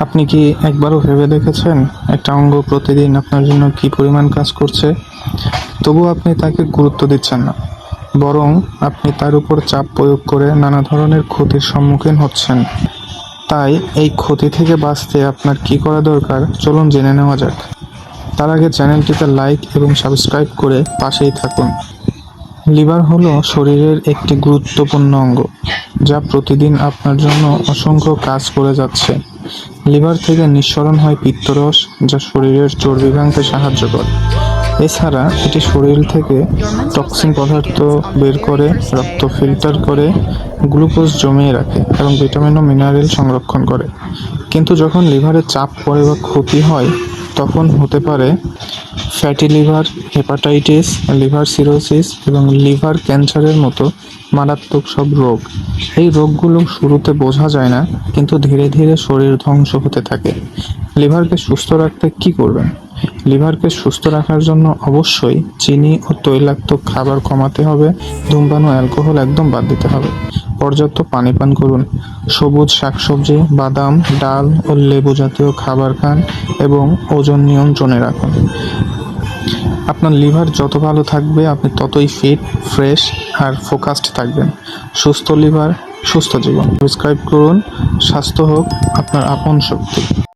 আপনি কি একবারও ভেবে দেখেছেন একটা অঙ্গ প্রতিদিন আপনার জন্য কি পরিমাণ কাজ করছে? তবু আপনি তাকে গুরুত্ব দিচ্ছেন না। বরং আপনি তার উপর চাপ প্রয়োগ করে নানা ধরনের ক্ষতির সম্মুখীন হচ্ছেন। তাই এই ক্ষতি থেকে বাঁচতে আপনার কি করা দরকার চলুন জেনে নেওয়া যাক। তার আগে চ্যানেলটিতে লাইক এবং সাবস্ক্রাইব করে পাশেই থাকুন। লিভার হলো শরীরের একটি গুরুত্বপূর্ণ অঙ্গ, যা প্রতিদিন আপনার জন্য অসংখ্য কাজ করে যাচ্ছে। লিভার থেকে নিঃসরণ হয় পিত্তরস, যা শরীরের চর্বি ভাঙতে সাহায্য করে। এছাড়া এটি শরীর থেকে টক্সিন পদার্থ বের করে, রক্ত ফিল্টার করে, গ্লুকোজ জমিয়ে রাখে এবং ভিটামিন ও মিনারেল সংরক্ষণ করে। কিন্তু যখন লিভারে চাপ পড়ে বা ক্ষতি হয়, তখন হতে পারে fatty liver, hepatitis, liver cirrhosis এবং লিভার ক্যান্সারের মতো মারাত্মক সব রোগ। এই রোগগুলো শুরুতে বোঝা যায় না, কিন্তু ধীরে ধীরে শরীর ধ্বংস হতে থাকে। লিভারকে সুস্থ রাখতে কি করবেন? লিভারকে সুস্থ রাখার জন্য অবশ্যই চিনি ও তৈলাক্ত খাবার কমাতে হবে, ধূমপান ও অ্যালকোহল একদম বাদ দিতে হবে। পর্যাপ্ত পানি পান করুন। সবুজ শাকসবজি, বাদাম, ডাল ও লেবু জাতীয় খাবার খান এবং ওজন নিয়ন্ত্রণে রাখুন। আপনার লিভার যত ভালো থাকবে, আপনি ততই ফিট ফ্রেশ আর ফোকাসড থাকবেন। সুস্থ লিভার, সুস্থ জীবন। সাবস্ক্রাইব করুন। স্বাস্থ্য হোক আপনার আপন শক্তি।